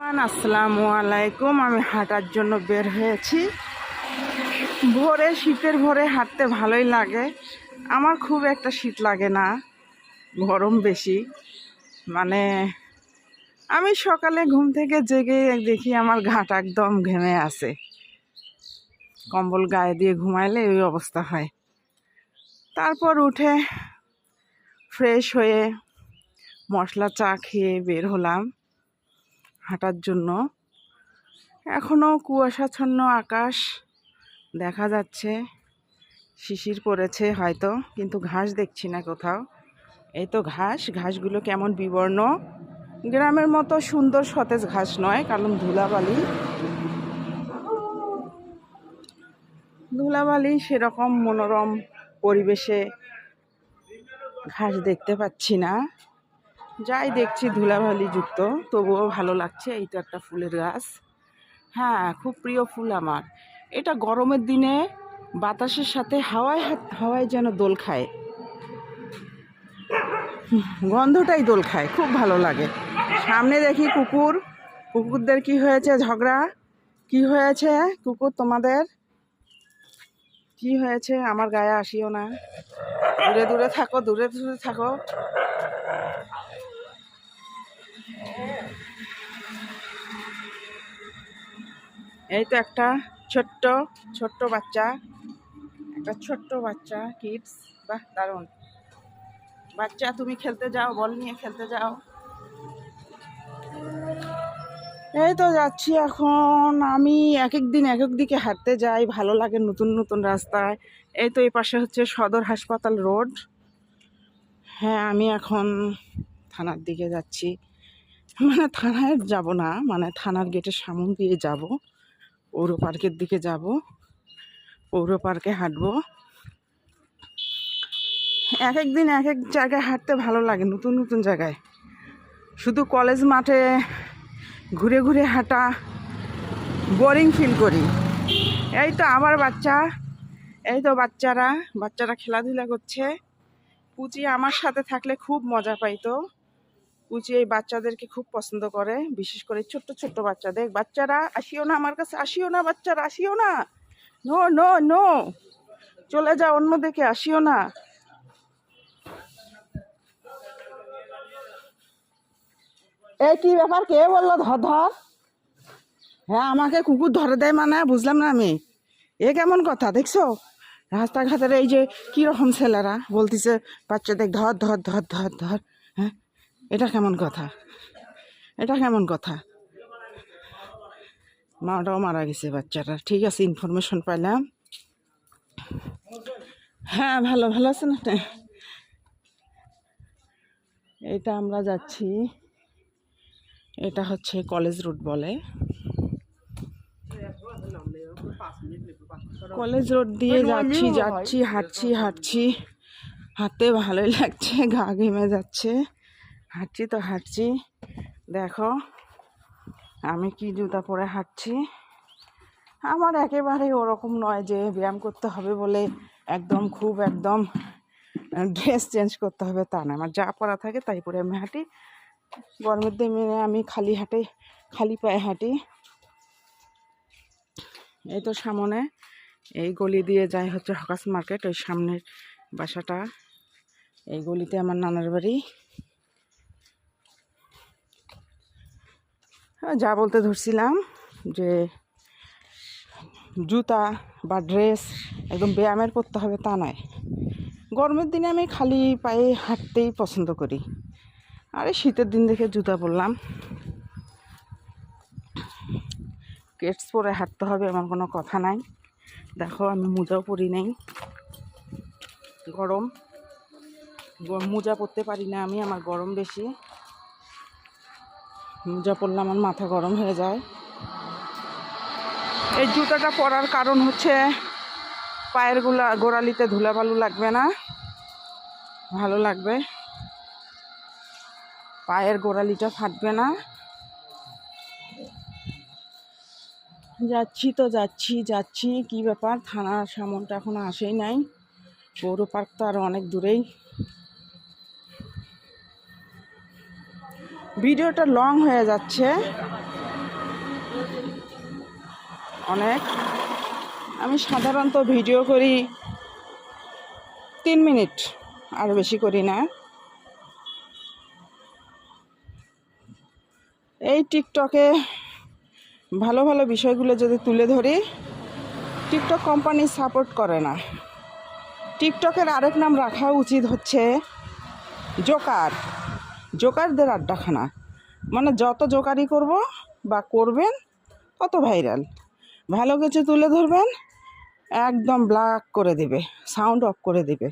আসসালামু আলাইকুম। আমি হাঁটার জন্য বের হয়েছি। ভোরে, শীতের ভোরে হাঁটতে ভালোই লাগে। আমার খুব একটা শীত লাগে না, গরম বেশি। মানে আমি সকালে ঘুম থেকে জেগে দেখি আমার ঘাট একদম ঘেমে আছে। কম্বল গায়ে দিয়ে ঘুমাইলে ওই অবস্থা হয়। তারপর উঠে ফ্রেশ হয়ে মশলা চা খেয়ে বের হলাম। হাঁটার জন্য। এখনও কুয়াশাচ্ছন্ন আকাশ দেখা যাচ্ছে। শিশির পড়েছে হয়তো, কিন্তু ঘাস দেখছি না কোথাও। এই তো ঘাস, ঘাসগুলো কেমন বিবর্ণ। গ্রামের মতো সুন্দর সতেজ ঘাস নয়, কারণ ধুলাবালি। ধুলাবালি সেরকম মনোরম পরিবেশে ঘাস দেখতে পাচ্ছি না। যাই দেখছি ধুলাবালি যুক্ত, তবুও ভালো লাগছে, এই তো একটা ফুলের গাছ। হ্যাঁ খুব প্রিয় ফুল আমার। এটা গরমের দিনে বাতাসের সাথে হাওয়ায় হাওয়ায় যেন দোল খায়। গন্ধটাই দোল খায়, খুব ভালো লাগে। সামনে দেখি কুকুর। কুকুরদের কি হয়েছে ঝগড়া? কি হয়েছে কুকুর তোমাদের? কি হয়েছে? আমার গায়ে আসিও না। দূরে দূরে থাকো, দূরে দূরে থাকো। এই তো একটা ছোট্ট ছোট্ট বাচ্চা, একটা ছোট্ট বাচ্চা কিডস বাহ, দারুণ। বাচ্চা, তুমি খেলতে যাও, বল নিয়ে খেলতে যাও। এই তো যাচ্ছি এখন। আমি এক এক দিন এক এক দিকে হাঁটতে যাই, ভালো লাগে নতুন নতুন রাস্তায়। এই তো এই পাশে হচ্ছে সদর হাসপাতাল রোড। হ্যাঁ আমি এখন থানার দিকে যাচ্ছি। মানে থানায় যাব না মানে থানার গেটের সামন দিয়ে যাব। পৌর পার্কের দিকে যাব। পৌর পার্কে হাঁটবো। এক এক দিন এক এক জায়গায় হাঁটতে ভালো লাগে, নতুন নতুন জায়গায়। শুধু কলেজ মাঠে ঘুরে ঘুরে হাঁটা বোরিং ফিল করি। এই তো আমার বাচ্চা, এই তো বাচ্চারা বাচ্চারা খেলাধুলা করছে। পুচি আমার সাথে থাকলে খুব মজা পাইতো। পুচি এই বাচ্চাদেরকে খুব পছন্দ করে, বিশেষ করে ছোট্ট ছোট্ট বাচ্চাদের। বাচ্চারা, আসিও না আমার কাছে, আসিও না বাচ্চারা, আসিও না। No no no. চলে যাও অন্যদিকে, আসিও না। এই কি ব্যাপার? কে বলল ধর ধর? হ্যাঁ আমাকে কুকুর ধরে দেয় মানে বুঝলাম না আমি। এ কেমন কথা, দেখছ? রাস্তাঘাটের এই যে কীরকম ছেলেরা, বলতেছে, বাচ্চাদের ধর ধর ধর ধর ধর। হ্যাঁ? এটা কেমন কথা? এটা কেমন কথা? মাটাও মারা গেছে বাচ্চাটা। ঠিক আছে ইনফরমেশন পাইলাম। হ্যাঁ ভালো ভালো আছে না এটা আমরা যাচ্ছি। এটা হচ্ছে কলেজ রোড বলে। কলেজ রোড দিয়ে যাচ্ছি যাচ্ছি, হাঁটছি হাঁটছি। হাঁটতে ভালোই লাগছে, গা ঘেমে যাচ্ছে। হাঁটছি তো হাঁটছি। দেখো, আমি কি জুতা পরে হাঁটছি। আমার একেবারে ওরকম নয় যে ব্যায়াম করতে হবে বলে একদম খুব একদম ড্রেস চেঞ্জ করতে হবে তা না আমার যা পরা থাকে তাই পরে আমি হাঁটি। গরমের দিনে আমি খালি হাঁটে, খালি পায়ে হাঁটি। এই তো সামনে, এই গলি দিয়ে যায় হচ্ছে হকাস মার্কেট ওই সামনের বাসাটা। এই গলিতে আমার নানার বাড়ি। যা বলতে ধরছিলাম যে জুতা বা ড্রেস একদম ব্যায়ামের পরতে হবে তা নয়। গরমের দিনে আমি খালি পায়ে হাঁটতেই পছন্দ করি। আরে শীতের দিন দেখে জুতা পরলাম। কেটস পরে হাঁটতে হবে এমন কোনো কথা নাই। দেখো আমি মোজাও পরি নাই। গরম। মোজা পরতে পারি না আমি, আমার গরম বেশি। মোজা পরলে আমার মাথা গরম হয়ে যায়। এই জুতাটা পরার কারণ হচ্ছে পায়েরগুলা গোড়ালিতে ধুলাবালু লাগবে না। ভালো লাগবে। পায়ের গোড়ালিটা ফাটবে না। যাচ্ছি তো যাচ্ছি যাচ্ছি। কি ব্যাপার? থানার সামনটা এখনও আসেই নাই। পৌর পার্ক তো আরও অনেক দূরেই। ভিডিওটা লং হয়ে যাচ্ছে। অনেক। আমি সাধারণত ভিডিও করি তিন মিনিট, আর বেশি করি না। এই টিকটকে ভালো ভালো বিষয়গুলো যদি তুলে ধরি, টিকটক কোম্পানি সাপোর্ট করে না। টিকটকের আরেক নাম রাখা উচিত হচ্ছে জোকার। জোকারদের আড্ডাখানা। মানে যত জোকারি করব বা করবেন, তত ভাইরাল ভালো কিছু তুলে ধরবেন, একদম ব্ল্যাক করে দেবে সাউন্ড অফ করে দেবে।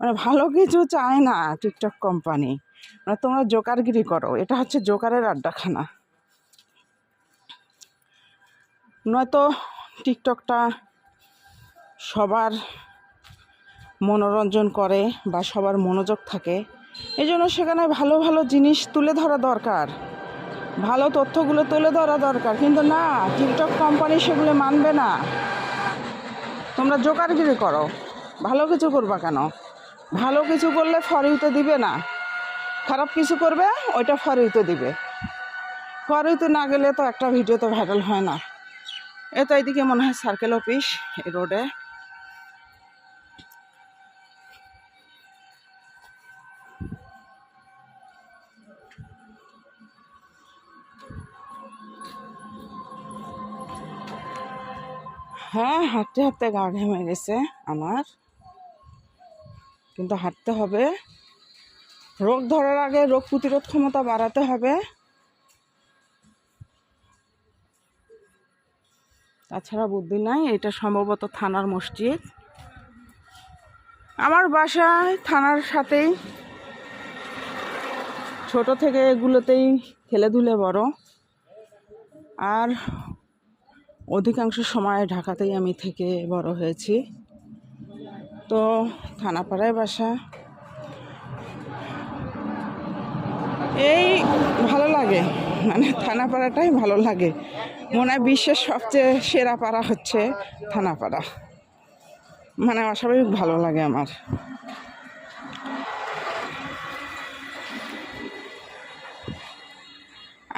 মানে ভালো কিছু চায় না টিকটক কোম্পানি মানে তোমরা জোকারগিরি করো, এটা হচ্ছে জোকারের আড্ডাখানা। নয়তো টিকটকটা সবার মনোরঞ্জন করে বা সবার মনোযোগ থাকে এই জন্য সেখানে ভালো ভালো জিনিস তুলে ধরা দরকার। ভালো তথ্যগুলো তুলে ধরা দরকার। কিন্তু না টিকটক কোম্পানি সেগুলো মানবে না। তোমরা জোকারগিরি করো। ভালো কিছু করবা কেন? ভালো কিছু করলে ফরিউতে দিবে না। খারাপ কিছু করবে, ওইটা ফরিউতে দিবে। ফরিউতে না গেলে তো একটা ভিডিও তো ভাইরাল হয় না। এ তো এইদিকে মনে হয় সার্কেল অফিস রোডে হ্যাঁ হাঁটতে হাঁটতে গা ঘেমে গেছে আমার। কিন্তু হাঁটতে হবে। রোগ ধরার আগে রোগ প্রতিরোধ ক্ষমতা বাড়াতে হবে। তাছাড়া বুদ্ধি নাই, এটা সম্ভবত থানার মসজিদ। আমার বাসায়, থানার সাথেই। ছোট থেকে এগুলোতেই খেলেধুলে বড়। আর অধিকাংশ সময় ঢাকাতেই আমি থেকে বড় হয়েছি। তো থানাপাড়ায় বাসা। এই ভালো লাগে মানে থানাপাড়াটাই ভালো লাগে। মনে হয় বিশ্বের সবচেয়ে সেরা পাড়া হচ্ছে থানাপাড়া। মানে অস্বাভাবিক ভালো লাগে আমার।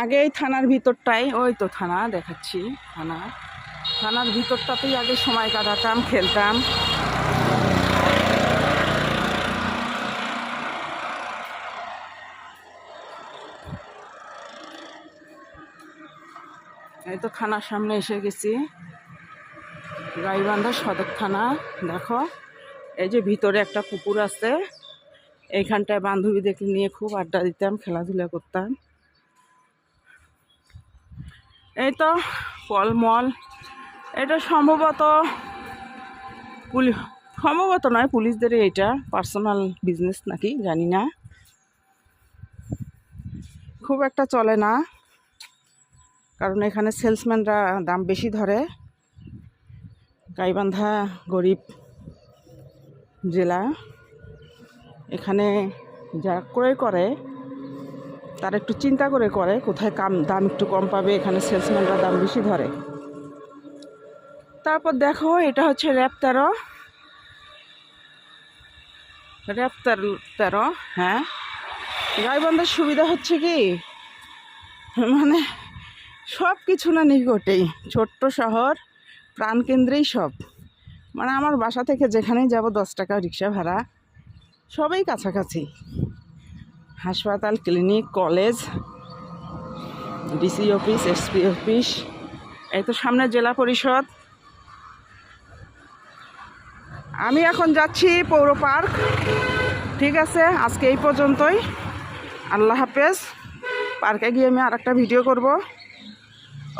আগে এই থানার ভিতরটাই, ওই তো থানা, দেখাচ্ছি, থানা। থানার ভিতরটাতেই আগে সময় কাটাতাম, খেলতাম। এই তো থানার সামনে এসে গেছি। গাইবান্ধা সদর থানা, দেখো। এই যে ভিতরে একটা পুকুর আছে, এইখানটায় বান্ধবীদেরকে নিয়ে খুব আড্ডা দিতাম, খেলাধুলা করতাম। এই তো ফলমল। এটা সম্ভবত পুলি, সম্ভবত নয়, পুলিশদেরই এটা পার্সোনাল বিজনেস নাকি, জানি না। খুব একটা চলে না। কারণ এখানে সেলসম্যানরা দাম বেশি ধরে। গাইবান্ধা গরিব জেলা। এখানে যা ক্রয় করে তারা একটু চিন্তা করে করে কোথায় কাম দাম একটু কম পাবে, এখানে সেলসম্যানরা দাম বেশি ধরে। তারপর দেখো, এটা হচ্ছে র্যাপ তেরো। র্যাপ তেরো তেরো হ্যাঁ। গাইবান্ধার সুবিধা হচ্ছে কি? মানে সব কিছু না নিকটেই, ছোট্ট শহর প্রাণকেন্দ্রেই সব। মানে আমার বাসা থেকে যেখানেই যাব দশ টাকা রিক্সা ভাড়া, সবই কাছাকাছি। হাসপাতাল, clinic, college, DC office, SP office, এই তো সামনে জেলা পরিষদ। আমি এখন যাচ্ছি পৌর পার্ক। ঠিক আছে, আজকে এই পর্যন্তই। আল্লাহ হাফেজ। পার্কে গিয়ে আমি আর একটা ভিডিও করব।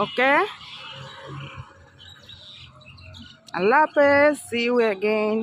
ওকে? আল্লাহ হাফেজ। C you again